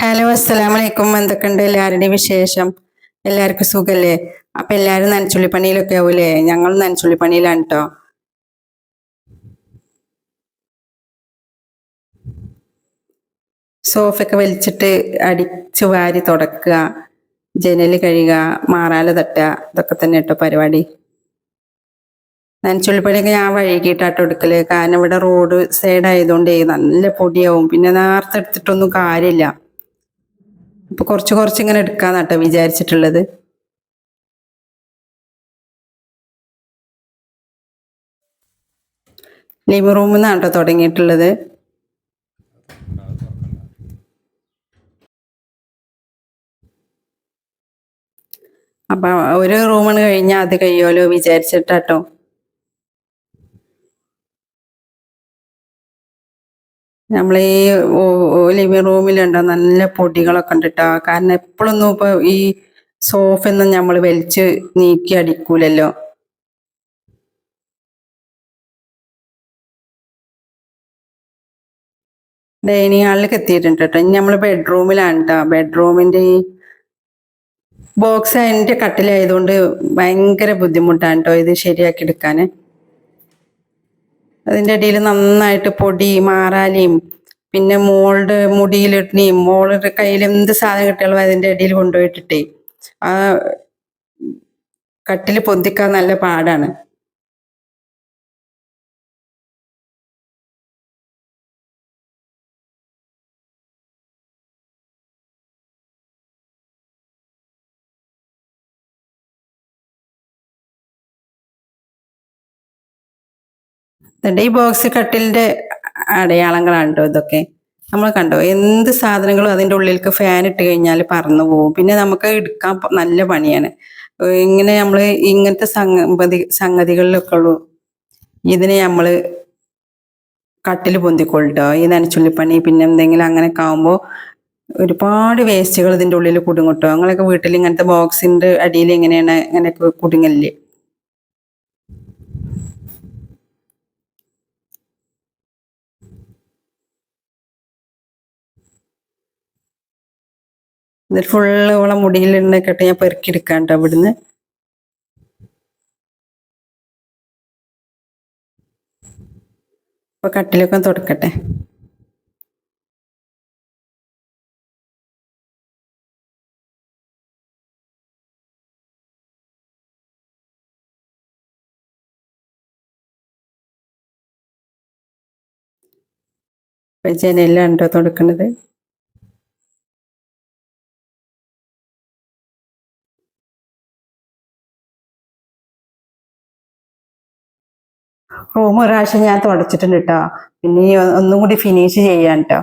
Hello അസ്സലാമു വലൈക്കും എന്തൊക്കെയുണ്ട് എല്ലാവരുടെയും വിശേഷം? എല്ലാവർക്കും സുഖല്ലേ? അപ്പം എല്ലാവരും നനച്ചുള്ളിപ്പണിയിലൊക്കെ ആവൂലേ? ഞങ്ങൾ നനച്ചുള്ളിപ്പണിയിലാണ് കേട്ടോ സോഫയൊക്കെ വലിച്ചിട്ട് അടിച്ചു വാരി തുടക്കുക ജനൽ കഴുകുക മാറാല തട്ടുക ഇതൊക്കെ തന്നെ കേട്ടോ പരിപാടി. നനച്ചുള്ളിപ്പണിയൊക്കെ ഞാൻ വഴുകിയിട്ടാട്ടോ എടുക്കൽ. കാരണം ഇവിടെ റോഡ് സൈഡ് ആയതുകൊണ്ടേ നല്ല പൊടിയാവും. പിന്നെ നേരത്തെ എടുത്തിട്ടൊന്നും കാര്യമില്ല. അപ്പൊ കുറച്ച് കുറച്ച് ഇങ്ങനെ എടുക്കാന്നാട്ടോ വിചാരിച്ചിട്ടുള്ളത്. ലിവിംഗ് റൂമിൽ നിന്നാണ് കേട്ടോ തുടങ്ങിയിട്ടുള്ളത്. അപ്പൊ ഒരു റൂമാണ് കഴിഞ്ഞാൽ അത് കഴിയുമല്ലോ വിചാരിച്ചിട്ടാട്ടോ. നമ്മൾ ഈ ലിവിംഗ് റൂമിലുണ്ടോ നല്ല പൊടികളൊക്കെ കണ്ടിട്ടാ. കാരണം എപ്പോഴൊന്നും ഇപ്പൊ ഈ സോഫയൊന്നും നമ്മൾ വലിച്ച് നീക്കി അടിക്കൂലല്ലോ. ഡൈനിങ് ഹാളിലേക്ക് എത്തിയിട്ടുണ്ട് കേട്ടോ. ഇനി നമ്മൾ ബെഡ്റൂമിലാണ് കേട്ടോ ബെഡ്റൂമിന്റെ ഈ ബോക്സ് അതിന്റെ കട്ടിലായതുകൊണ്ട് ഭയങ്കര ബുദ്ധിമുട്ടാണ് കേട്ടോ ഇത് ശരിയാക്കി എടുക്കാൻ അതിന്റെ ഇടയിൽ നന്നായിട്ട് പൊടി മാറാലിയും പിന്നെ മോളുടെ മുടിയിലിട്ടിനെയും മോളുടെ കയ്യിൽ എന്ത് സാധനം കിട്ടിയാലും അതിന്റെ ഇടയിൽ കൊണ്ടുപോയിട്ടിട്ടേ ആ കട്ടിൽ പൊന്തിക്കാൻ നല്ല പാടാണ്. ഇതിന്റെ ഈ ബോക്സ് കട്ടിലിന്റെ അടയാളങ്ങളാണ് ഇതൊക്കെ. നമ്മൾ കണ്ടോ? എന്ത് സാധനങ്ങളും അതിന്റെ ഉള്ളിലേക്ക് ഫാൻ ഇട്ട് കഴിഞ്ഞാൽ പറന്നു പോകും. പിന്നെ നമുക്ക് എടുക്കാൻ നല്ല പണിയാണ്. ഇങ്ങനെ നമ്മൾ ഇങ്ങനത്തെ സംഗതി സംഗതികളിലൊക്കെ ഉള്ളൂ. ഇതിനെ നമ്മൾ കട്ടിൽ പൊന്തിക്കൊള്ളിട്ടോ. ഈ നനച്ചുള്ളിപ്പണി പിന്നെ എന്തെങ്കിലും അങ്ങനെയൊക്കെ ആകുമ്പോൾ ഒരുപാട് വേസ്റ്റുകൾ ഇതിന്റെ ഉള്ളിൽ കുടുങ്ങട്ടോ അങ്ങനെയൊക്കെ വീട്ടിൽ ഇങ്ങനത്തെ ബോക്സിന്റെ അടിയിൽ എങ്ങനെയാണ് ഇങ്ങനെയൊക്കെ കുടുങ്ങല്ലേ ഇത് ഫുള്ള് ഓളെ മുടിയിലുണ്ടൊക്കെ ഞാൻ പെറുക്കിയെടുക്കാം കേട്ടോ അവിടുന്ന്. അപ്പൊ കട്ടിലൊക്കെ തുടക്കട്ടെ. ജനലിലാണ് കേട്ടോ തുടക്കണത്. റൂം ഒരു പ്രാവശ്യം ഞാൻ തുടച്ചിട്ടുണ്ട് കേട്ടോ പിന്നെ ഒന്നും കൂടി ഫിനിഷ് ചെയ്യാൻ കേട്ടോ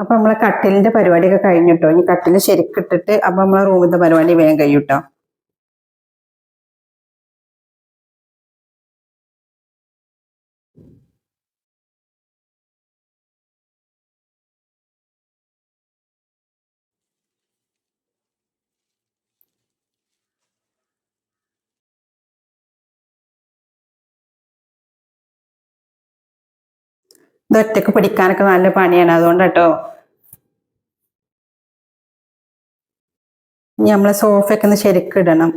അപ്പൊ നമ്മളെ കട്ടിലിന്റെ പരിപാടിയൊക്കെ കഴിഞ്ഞിട്ടോ ഇനി കട്ടിൽ ശരിക്കിട്ടിട്ട് അപ്പൊ നമ്മളെ റൂമിന്റെ പരിപാടി വേഗം കഴിയൂട്ടോ ഇത് ഒറ്റയ്ക്ക് പിടിക്കാനൊക്കെ നല്ല പണിയാണ്. അതുകൊണ്ട് കേട്ടോ ഇനി നമ്മളെ സോഫയൊക്കെ ഒന്ന് ശരിക്കിടണം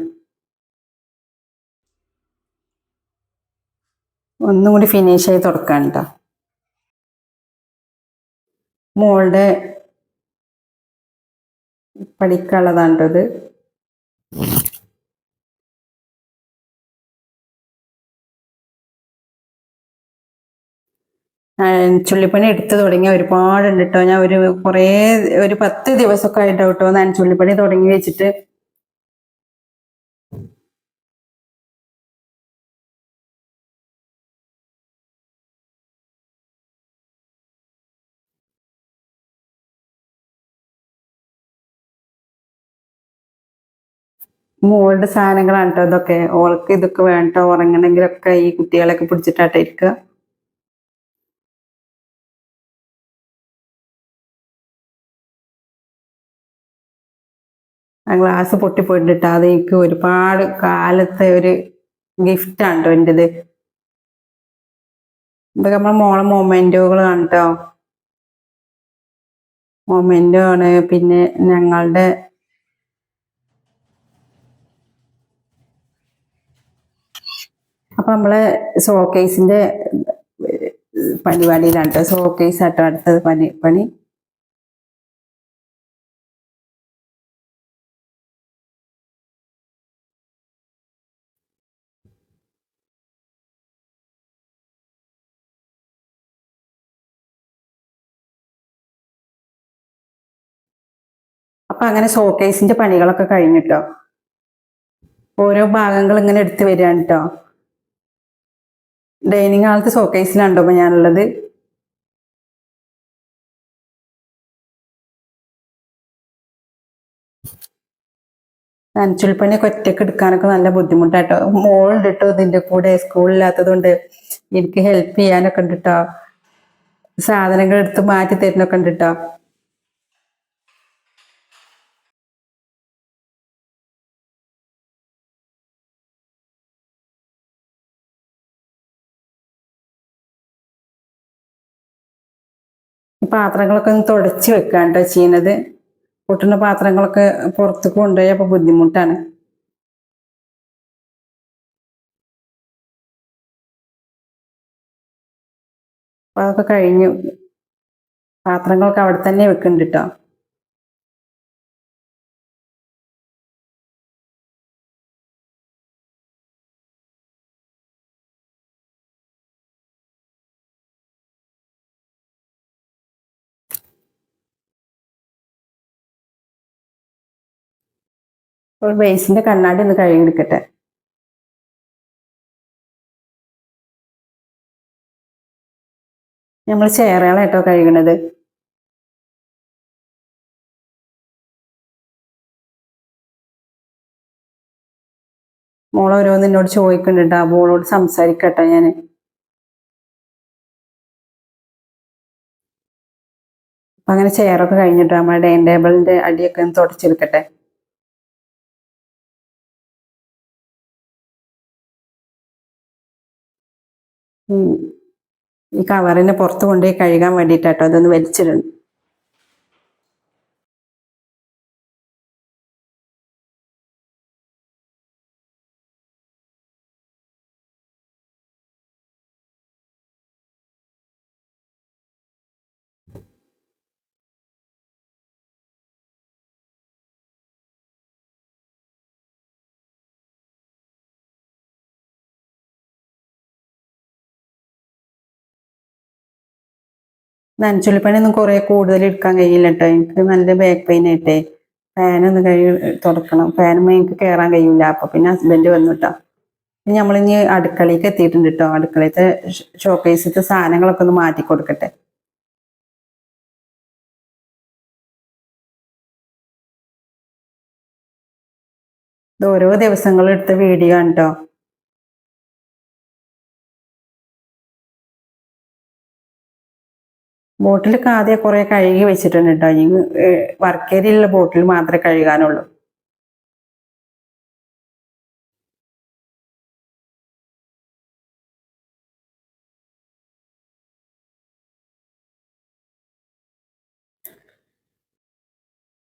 ഒന്നും കൂടി ഫിനിഷ് ചെയ്ത് തുടക്കാൻ കേട്ടോ മോളുടെ പഠിക്കാനുള്ളതാണ് ചുള്ളിപ്പണി എടുത്തു തുടങ്ങിയ ഒരുപാടുണ്ട് കേട്ടോ ഞാൻ ഒരു കുറേ ഒരു പത്ത് ദിവസമൊക്കെ ആയിട്ടോ കേട്ടോ ഞാൻ ചുള്ളിപ്പണി തുടങ്ങി വെച്ചിട്ട്. മോളുടെ സാധനങ്ങളാണ് കേട്ടോ ഇതൊക്കെ. ഓൾക്ക് ഇതൊക്കെ വേണ്ട ഉറങ്ങണമെങ്കിലൊക്കെ ഈ കുട്ടികളൊക്കെ പിടിച്ചിട്ടാട്ടോ ഇരിക്കുക ആ ഗ്ലാസ് പൊട്ടിപ്പോയിട്ടിട്ട് അത് എനിക്ക് ഒരുപാട് കാലത്തെ ഒരു ഗിഫ്റ്റാണ് കേട്ടോ എന്റെത് ഇതൊക്കെ നമ്മളെ മോളെ മൊമെന്റുകളാണ് കേട്ടോ മൊമെന്റോ ആണ്. പിന്നെ ഞങ്ങളുടെ അപ്പൊ നമ്മളെ സോക്കേസിന്റെ പരിപാടിയിലാണ് കേട്ടോ ഷോക്കേസ് ആട്ടോ അടുത്തത് പണി പണി. അപ്പൊ അങ്ങനെ ഷോക്കേസിന്റെ പണികളൊക്കെ കഴിഞ്ഞിട്ടോ? ഓരോ ഭാഗങ്ങൾ ഇങ്ങനെ എടുത്തു വരികയാണ് കേട്ടോ ഡൈനിങ് ഹാളത്തെ ഷോക്കേസിലാണ്ടോ ഇപ്പൊ ഞാനുള്ളത്? നനച്ചുൾപ്പണിയൊക്കെ ഒറ്റയ്ക്ക് എടുക്കാനൊക്കെ നല്ല ബുദ്ധിമുട്ടാട്ടോ. മോളുണ്ട് കേട്ടോ ഇതിന്റെ കൂടെ സ്കൂളില്ലാത്തത് കൊണ്ട് എനിക്ക് ഹെൽപ്പ് ചെയ്യാനൊക്കെ ഉണ്ട് കേട്ടോ സാധനങ്ങൾ എടുത്ത് മാറ്റി തരുന്നൊക്കെ ഉണ്ട് കേട്ടോ പാത്രങ്ങളൊക്കെ ഒന്ന് തുടച്ച് വെക്കാൻ കേട്ടോ ചെയ്യുന്നത് പൊട്ടുന്ന പാത്രങ്ങളൊക്കെ പുറത്ത് കൊണ്ടുപോയി അപ്പൊ ബുദ്ധിമുട്ടാണ്. അതൊക്കെ കഴിഞ്ഞു. പാത്രങ്ങളൊക്കെ അവിടെ തന്നെ വെക്കുന്നുണ്ട് കേട്ടോ അപ്പോൾ ബേസിന്റെ കണ്ണാടി ഒന്ന് കഴുകിയെടുക്കട്ടെ. നമ്മൾ ചേറുകളായിട്ടോ കഴുകണത്. മോൾ ഓരോന്ന് എന്നോട് ചോദിക്കുന്നുണ്ട്. ആ മോളോട് സംസാരിക്കട്ടെ ഞാൻ അങ്ങനെ ചെയറൊക്കെ കഴിഞ്ഞിട്ട് നമ്മുടെ ഡൈനിങ് ടേബിളിന്റെ അടിയൊക്കെ ഒന്ന് തുടച്ചെടുക്കട്ടെ. ഈ കവറിനെ പുറത്ത് കൊണ്ടുപോയി കഴുകാൻ വേണ്ടിയിട്ടാട്ടോ അതൊന്ന് വലിച്ചിടണം. നനച്ചുള്ളിപ്പണിയൊന്നും കുറെ കൂടുതൽ എടുക്കാൻ കഴിയില്ല കേട്ടോ എനിക്ക് നല്ല ബാക്ക് പെയിൻ ആയിട്ടേ. ഫാനൊന്ന് കഴി തുടക്കണം. ഫാനുമ്പോൾ എനിക്ക് കയറാൻ കഴിയില്ല അപ്പൊ പിന്നെ ഹസ്ബൻഡ് വന്നു കേട്ടോ ഇനി നമ്മളിനി അടുക്കളയ്ക്ക് എത്തിയിട്ടുണ്ട് കേട്ടോ അടുക്കളയത്തെ ഷോക്കേസിലത്തെ സാധനങ്ങളൊക്കെ ഒന്ന് മാറ്റി കൊടുക്കട്ടെ. ഓരോ ദിവസങ്ങളും എടുത്ത വീഡിയോ ആണ് കേട്ടോ ബോട്ടിലൊക്കെ ആദ്യം കുറെ കഴുകി വെച്ചിട്ടുണ്ട് കേട്ടോ ഇനി വർക്കേരിയുള്ള ബോട്ടിൽ മാത്രമേ കഴുകാനുള്ളൂ.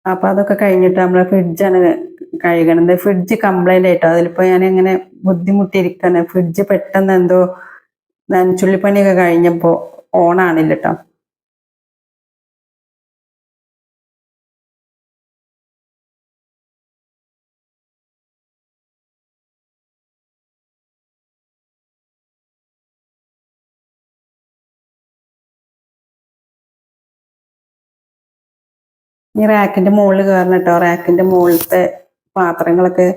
അപ്പൊ അതൊക്കെ കഴിഞ്ഞിട്ട് നമ്മളെ ഫ്രിഡ്ജാണ് കഴുകണത്. ഫ്രിഡ്ജ് കംപ്ലൈന്റ് ആയിട്ടോ. അതിലിപ്പോ ഞാൻ ഇങ്ങനെ ബുദ്ധിമുട്ടിയിരിക്കാണ്. ഫ്രിഡ്ജ് പെട്ടെന്ന് എന്തോ നനച്ചുള്ളിപ്പണിയൊക്കെ കഴിഞ്ഞപ്പോ ഓൺ ആണില്ല കേട്ടോ ഈ റാക്കിന്റെ മുകളിൽ കയറണം കേട്ടോ റാക്കിന്റെ മുകളിലത്തെ പാത്രങ്ങളൊക്കെ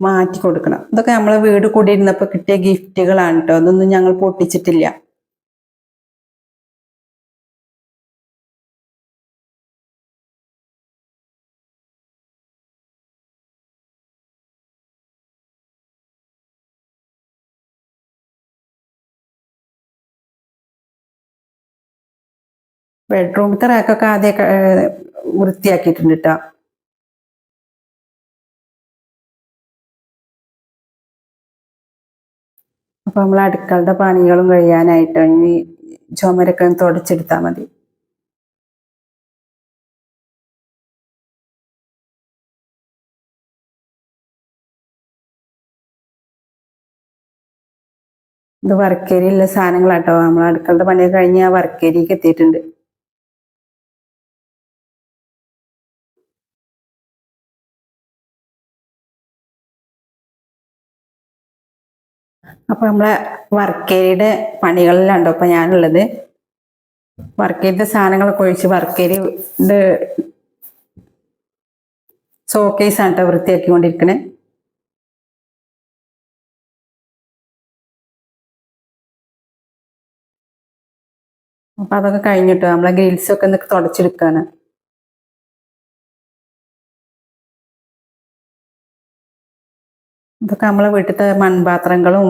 മാറ്റി കൊടുക്കണം. ഇതൊക്കെ നമ്മളെ വീട് കൂടി ഇരുന്നപ്പോൾ കിട്ടിയ ഗിഫ്റ്റുകളാണ് കേട്ടോ അതൊന്നും ഞങ്ങൾ പൊട്ടിച്ചിട്ടില്ല. ബെഡ്റൂമിലത്തെ റാക്കൊക്കെ ആദ്യം വൃത്തിയാക്കിയിട്ടുണ്ട് അപ്പൊ നമ്മൾ അടുക്കളുടെ പണികളും കഴിയാനായിട്ട്. ഇനി ചുമരൊക്കെ തുടച്ചെടുത്താൽ മതി. ഇത് വർക്കേരിയുള്ള സാധനങ്ങളാട്ടോ. നമ്മൾ അടുക്കളുടെ പണിയൊക്കെ കഴിഞ്ഞ് ആ വർക്കേരിക്ക് എത്തിയിട്ടുണ്ട്. അപ്പൊ നമ്മളെ വർക്കേരിയുടെ പണികളിലാണ്ടോ? ഇപ്പൊ ഞാനുള്ളത്. വർക്കേരിയുടെ സാധനങ്ങളൊക്കെ ഒഴിച്ച് വർക്കേരി ഷോക്കേസ് ആണ് കേട്ടോ വൃത്തിയാക്കിക്കൊണ്ടിരിക്കണേ. അപ്പൊ അതൊക്കെ കഴിഞ്ഞിട്ടോ? നമ്മളെ ഗ്രിൽസൊക്കെ ഒന്ന് തുടച്ചെടുക്കാണ്. ഇതൊക്കെ നമ്മളെ വീട്ടിലത്തെ മൺപാത്രങ്ങളും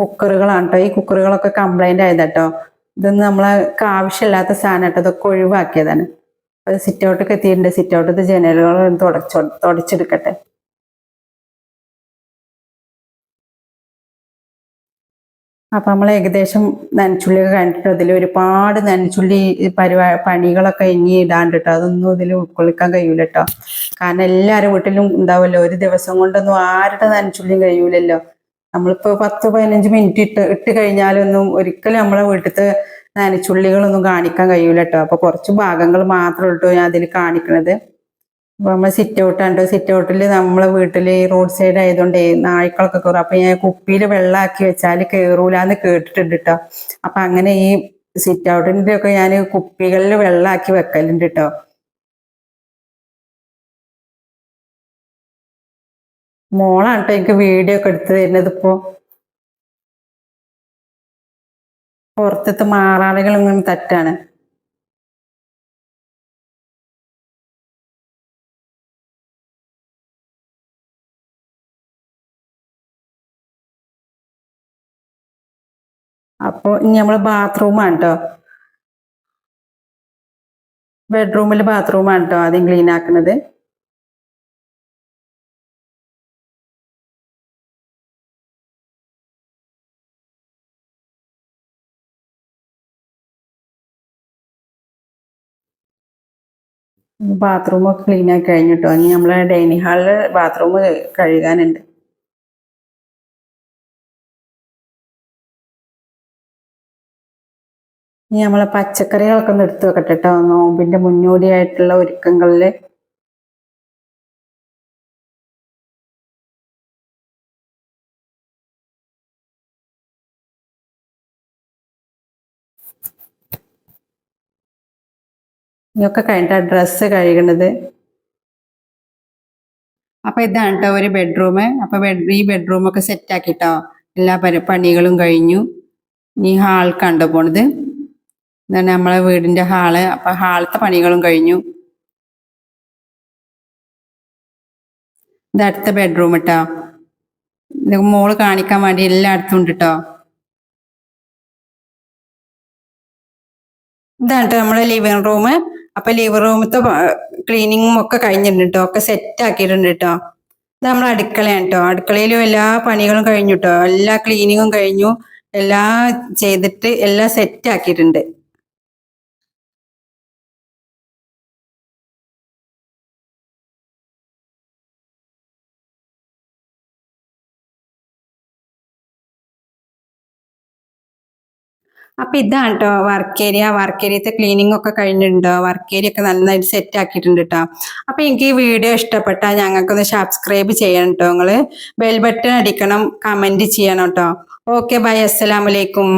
കുക്കറുകളാണ് കേട്ടോ ഈ കുക്കറുകളൊക്കെ കംപ്ലൈന്റ് ആയതാട്ടോ ഇതൊന്നും നമ്മളെ ആവശ്യമില്ലാത്ത സാധനം കേട്ടോ ഇതൊക്കെ ഒഴിവാക്കിയതാണ്. അത് സിറ്റ് ഔട്ടൊക്കെ എത്തിയിട്ടുണ്ട്. സിറ്റ് ഔട്ടത്തെ ജനലുകൾ തുടച്ചോ തുടച്ചെടുക്കട്ടെ. അപ്പൊ നമ്മൾ ഏകദേശം നനച്ചുള്ളിയൊക്കെ കണ്ടിട്ട് അതിൽ ഒരുപാട് നനച്ചുള്ളി പരിപാ പണികളൊക്കെ ഇനി ഇടാണ്ട് കേട്ടോ അതൊന്നും ഇതിൽ ഉൾക്കൊള്ളിക്കാൻ കഴിയൂല കേട്ടോ കാരണം എല്ലാവരും വീട്ടിലും ഉണ്ടാവുമല്ലോ ഒരു ദിവസം കൊണ്ടൊന്നും ആരുടെ നനച്ചുള്ളിയും കഴിയൂലല്ലോ. നമ്മളിപ്പോ പത്ത് പതിനഞ്ച് മിനിറ്റ് ഇട്ട് ഇട്ട് കഴിഞ്ഞാലൊന്നും ഒരിക്കലും നമ്മളെ വീട്ടിലത്തെ നനച്ചുള്ളികളൊന്നും കാണിക്കാൻ കഴിയൂല കേട്ടോ അപ്പൊ കുറച്ച് ഭാഗങ്ങൾ മാത്രമേ ഉള്ളൂ ഞാൻ അതിൽ കാണിക്കണത്. അപ്പൊ നമ്മൾ സിറ്റ് ഔട്ട് ഉണ്ട് സിറ്റ് ഔട്ടിൽ നമ്മളെ വീട്ടിൽ റോഡ് സൈഡ് ആയതുകൊണ്ട് നായ്ക്കളൊക്കെ കയറും അപ്പൊ ഞാൻ കുപ്പിയിൽ വെള്ളമാക്കി വെച്ചാൽ കയറൂലെന്ന് കേട്ടിട്ടുണ്ട് കേട്ടോ അപ്പൊ അങ്ങനെ ഈ സിറ്റ് ഔട്ടിന്റെ ഒക്കെ ഞാൻ കുപ്പികളിൽ വെള്ളമാക്കി വെക്കലുണ്ട് കേട്ടോ മോളാണ് കേട്ടോ എനിക്ക് വീഡിയോ ഒക്കെ എടുത്തു തരുന്നത് ഇപ്പോ. പുറത്തത്തെ മാറാളികൾ ഇങ്ങനെ തെറ്റാണ്. അപ്പോൾ ഇനി നമ്മൾ ബാത്റൂമാണ് കേട്ടോ ബെഡ്റൂമിൽ ബാത്റൂമാണ് കേട്ടോ ആദ്യം ക്ലീൻ ആക്കുന്നത് ബാത്റൂമൊക്കെ ക്ലീൻ ആക്കി കഴിഞ്ഞിട്ടോ ഇനി നമ്മളെ ഡൈനിങ് ഹാളിൽ ബാത്റൂം കഴുകാനുണ്ട്. ഇനി നമ്മൾ പച്ചക്കറികളൊക്കെ ഒന്ന് എടുത്തു വെക്കട്ടെ കേട്ടോ നോമ്പിന്റെ മുന്നോടിയായിട്ടുള്ള ഒരുക്കങ്ങളിൽ ഇതൊക്കെ കഴിഞ്ഞിട്ട് ഡ്രസ്സ് കഴുകണത്. അപ്പൊ ഇതാണ് കേട്ടോ ഒരു ബെഡ്റൂം അപ്പൊ ബെഡ് ഈ ബെഡ്റൂമൊക്കെ സെറ്റ് ആക്കിട്ടോ. എല്ലാ പണികളും കഴിഞ്ഞു. ഇനി ഹാൾ കണ്ടു പോണത്. ഇതാണ് നമ്മളെ വീടിന്റെ ഹാൾ. അപ്പൊ ഹാളത്തെ പണികളും കഴിഞ്ഞു. ഇത് അടുത്ത ബെഡ്റൂം കേട്ടോ ഇത് മോൾ കാണിക്കാൻ വേണ്ടി എല്ലായിടത്തും ഉണ്ട് കേട്ടോ ഇതാണ് നമ്മളെ ലിവിങ് റൂം അപ്പൊ ലിവിങ് റൂമത്തെ ക്ലീനിങ്ങും ഒക്കെ കഴിഞ്ഞിട്ടുണ്ട് കേട്ടോ ഒക്കെ സെറ്റ് ആക്കിയിട്ടുണ്ട് കേട്ടോ ഇത് നമ്മളെ അടുക്കളയാണ് കേട്ടോ അടുക്കളയിലും എല്ലാ പണികളും കഴിഞ്ഞു കേട്ടോ എല്ലാ ക്ലീനിങ്ങും കഴിഞ്ഞു. എല്ലാം ചെയ്തിട്ട് എല്ലാം സെറ്റ് ആക്കിയിട്ടുണ്ട്. അപ്പൊ ഇതാണ് കേട്ടോ വർക്ക് ഏരിയ വർക്ക് ഏരിയത്തെ ക്ലീനിങ് ഒക്കെ കഴിഞ്ഞിട്ടുണ്ടോ? വർക്ക് ഏരിയ ഒക്കെ നന്നായിട്ട് സെറ്റ് ആക്കിയിട്ടുണ്ട് കേട്ടോ അപ്പൊ എനിക്ക് ഈ വീഡിയോ ഇഷ്ടപ്പെട്ടാൽ ഞങ്ങൾക്കൊന്ന് സബ്സ്ക്രൈബ് ചെയ്യണം കേട്ടോ നിങ്ങൾ. ബെൽ ബട്ടൺ അടിക്കണം കമന്റ് ചെയ്യണം കേട്ടോ ഓക്കെ ബൈ അസ്സലാമലൈക്കും